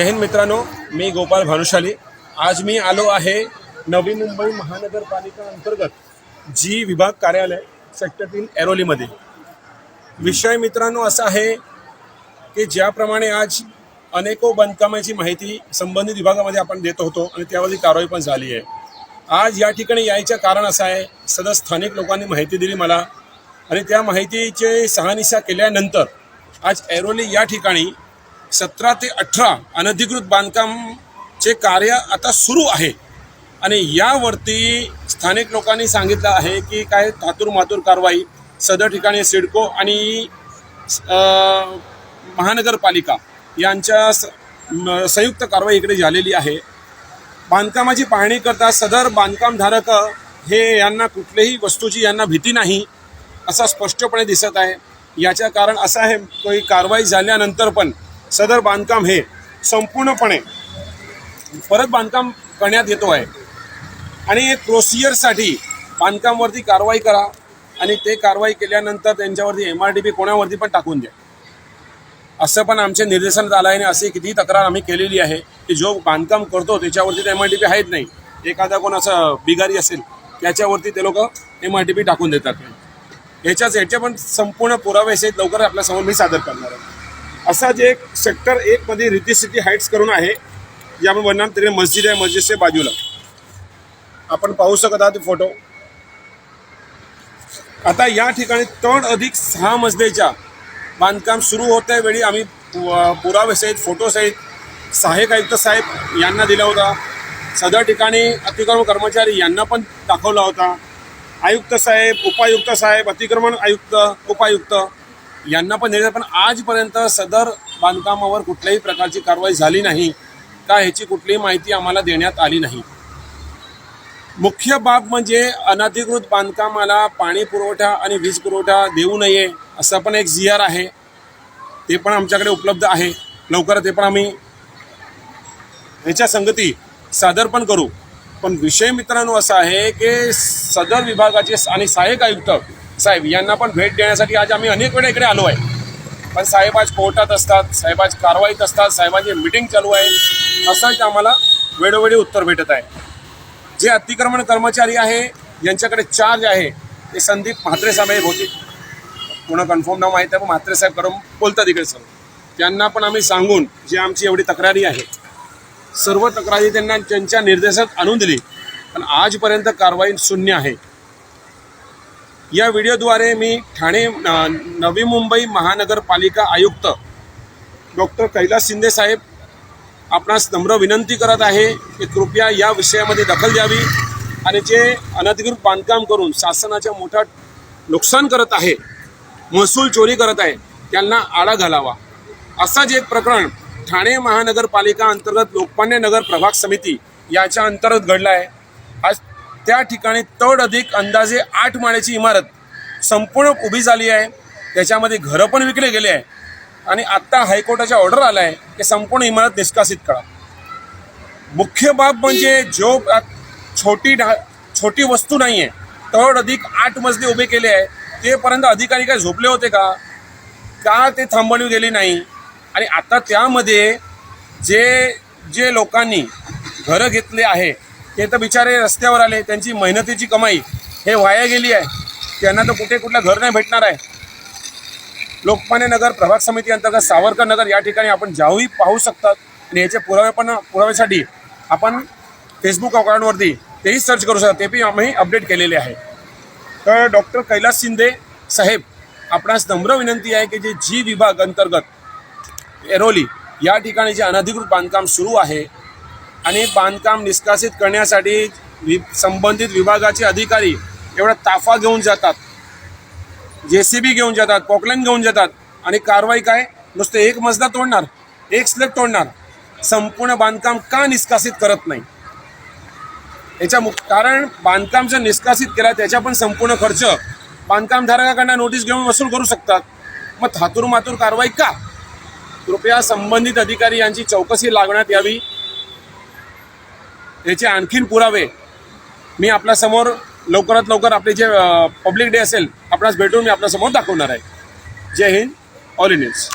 जय हिंद मित्रांनो मी गोपाल भानुशाली. आज मी आलो आहे नवी मुंबई महानगरपालिका अंतर्गत जी विभाग कार्यालय सेक्टर तीन एरोलीमध्ये विषय मित्रांनो असा आहे की ज्याप्रमाणे आज अनेको बांधकामाची माहिती संबंधित विभागामध्ये आपण देत होतो आणि त्यावरती कारवाई पण झाली आहे. आज या ठिकाणी यायचं कारण असं आहे सदर स्थानिक लोकांनी माहिती दिली मला आणि त्या माहितीचे सहानिशा केल्यानंतर आज ऐरोली या ठिकाणी सतरा ते अठरा अनधिकृत बांधकामचे कार्य आता सुरू आहे. आणि यावरती स्थानिक लोकांनी सांगितलं आहे की काय थातूर मातूर कारवाई सदर ठिकाणी सिडको आणि महानगरपालिका यांच्या स- म- संयुक्त कारवाई इकडे झालेली आहे. बांधकामाची पाहणी करता सदर बांधकामधारक हे यांना कुठल्याही वस्तूची यांना भीती नाही असा स्पष्टपणे दिसत आहे. याचं कारण असं आहे की कारवाई झाल्यानंतर पण सदर बांधकाम हे संपूर्णपणे परत बांधकाम करण्यात येतो आहे. आणि एक प्रोसिजरसाठी बांधकामवरती कारवाई करा आणि ते कारवाई केल्यानंतर त्यांच्यावरती एम आर डी पी कोणावरती पण टाकून द्या. असं पण आमच्या निर्देशनात आलं आहे आणि अशी कितीही तक्रार आम्ही केलेली आहे की जो बांधकाम करतो त्याच्यावरती एम आर टी पी आहेत नाही. एखादा कोण असं बिगारी असेल त्याच्यावरती ते लोक एम आर टी पी टाकून देतात. याच्याच याचे पण संपूर्ण पुरावे आहेत लवकर आपल्यासमोर मी सादर करणार आहे. असाच एक सेक्टर एकमध्ये रिती सिटी हाईट्स करून आहे जे आपण म्हणणार मस्जिद आहे मस्जिदच्या बाजूला. आपण पाहू शकत आहात फोटो. आता या ठिकाणी त्रण अधिक सहा मजलेच्या बांधकाम सुरू होत्या. वेळी आम्ही पु- पुरावेसहित फोटोसहित सहाय्यक आयुक्त साहेब यांना दिला होता. सदर ठिकाणी अतिक्रमण कर्मचारी यांना पण दाखवला होता. आयुक्त साहेब उपायुक्त साहेब अतिक्रमण आयुक्त उपायुक्त यांना पण दिलं पण आजपर्यंत सदर बांधकामावर कुठल्याही प्रकारची कारवाई झाली नाही का ह्याची कुठलीही माहिती आम्हाला देण्यात आली नाही. मुख्य बाब म्हणजे अनधिकृत बांधकामाला पाणी पुरवठा आणि वीज पुरवठा देऊ नये असं पण एक जी आर आहे. ते पण आमच्याकडे उपलब्ध आहे. लवकर ते पण आम्ही ह्याच्या संगती सादर पण करू. पण विषय मित्रांनो असा आहे की सदर विभागाचे आणि सहाय्यक आयुक्त साहेब यांना पण भेट देण्यासाठी आज आम्ही अनेक वेळा इकडे आलो आहे. पण साहेब आज कोर्टात असतात साहेब आज कारवाईत असतात साहेबांची मिटिंग चालू आहे. असंच आम्हाला वेळोवेळी उत्तर भेटत आहे. जे अतिक्रमण कर्मचारी आहे ज्यांच्याकडे चार्ज आहे ते संदीप म्हात्रे साहेब होते. पुन्हा कन्फर्म नाव माहीत आहे पण म्हात्रे साहेब करून बोलतात इकडे सर त्यांना पण आम्ही सांगून जी आमची एवढी तक्रारी आहे सर्व तक्रारी त्यांना त्यांच्या निर्देशात आणून दिली. पण आजपर्यंत कारवाई शून्य आहे. या व्हिडिओद्वारे मी ठाणे नवी मुंबई महानगरपालिका आयुक्त डॉक्टर कैलास शिंदे साहेब आपणास नम्र विनंती करत आहे की कृपया या विषयामध्ये दखल द्यावी आणि जे अनधिकृत बांधकाम करून शासनाच्या मोठा नुकसान करत आहे महसूल चोरी करत आहे त्यांना आळा घालावा. असाच एक प्रकरण ठाणे महानगरपालिका अंतर्गत लोकमान्य नगर प्रभाग समिती याच्या अंतर्गत घडलं आहे. आज त्या ठिकाणी तड अधिक अंदाजे आठ माळ्याची इमारत संपूर्ण उभी झाली आहे. त्याच्यामध्ये घरं पण विकले गेले आहे. आणि आत्ता हायकोर्टाचा ऑर्डर आला आहे की संपूर्ण इमारत निष्कासित करा. मुख्य बाब म्हणजे जो छोटी ढा छोटी वस्तू नाही आहे तड अधिक आठ मजले उभे केले आहे तेपर्यंत अधिकारी काय झोपले होते का? का ते थांबवले गेली नाही? आणि आता त्यामध्ये जे जे लोकांनी घरं घेतले आहे ते तर बिचारे रस्त्यावर आले त्यांची मेहनतीची कमाई हे वाया गेली आहे. त्यांना तर कुठे कुठलं घर नाही भेटणार आहे. लोकमान्य नगर प्रभाग समिती अंतर्गत सावरकर नगर या ठिकाणी आपण जाऊही पाहू शकतात आणि याचे पुरावे पण पुराव्यासाठी आपण फेसबुक अकाउंटवरती तेही सर्च करू शकता. ते पण आम्ही अपडेट केलेले आहे. तर डॉक्टर कैलास शिंदे साहेब आपणास नम्र विनंती आहे की जे जी विभाग अंतर्गत एरोली या ठिकाणी जे अनधिकृत बांधकाम सुरू आहे आणि बांधकाम निष्कासित करण्यासाठी वि संबंधित विभागाचे अधिकारी एवढा ताफा घेऊन जातात. जे सी बी घेऊन जातात पॉकलॅन घेऊन जातात आणि कारवाई काय? नुसतं एक मजला तोडणार एक स्लेब तोडणार. संपूर्ण बांधकाम का निष्कासित करत नाही? याच्या मुख कारण बांधकाम जर निष्कासित केला त्याचा पण संपूर्ण खर्च बांधकामधारकाकडनं नोटीस घेऊन वसूल करू शकतात. मग थातूर मातूर कारवाई का? कृपया संबंधित अधिकारी यांची चौकशी लागण्यात यावी. याचे आणखीन पुरावे मी आपल्यासमोर लवकरात लवकर आपले जे पब्लिक डे असेल आपणास भेटून मी आपल्यासमोर दाखवणार आहे. जय हिंद ऑल इंडियन्स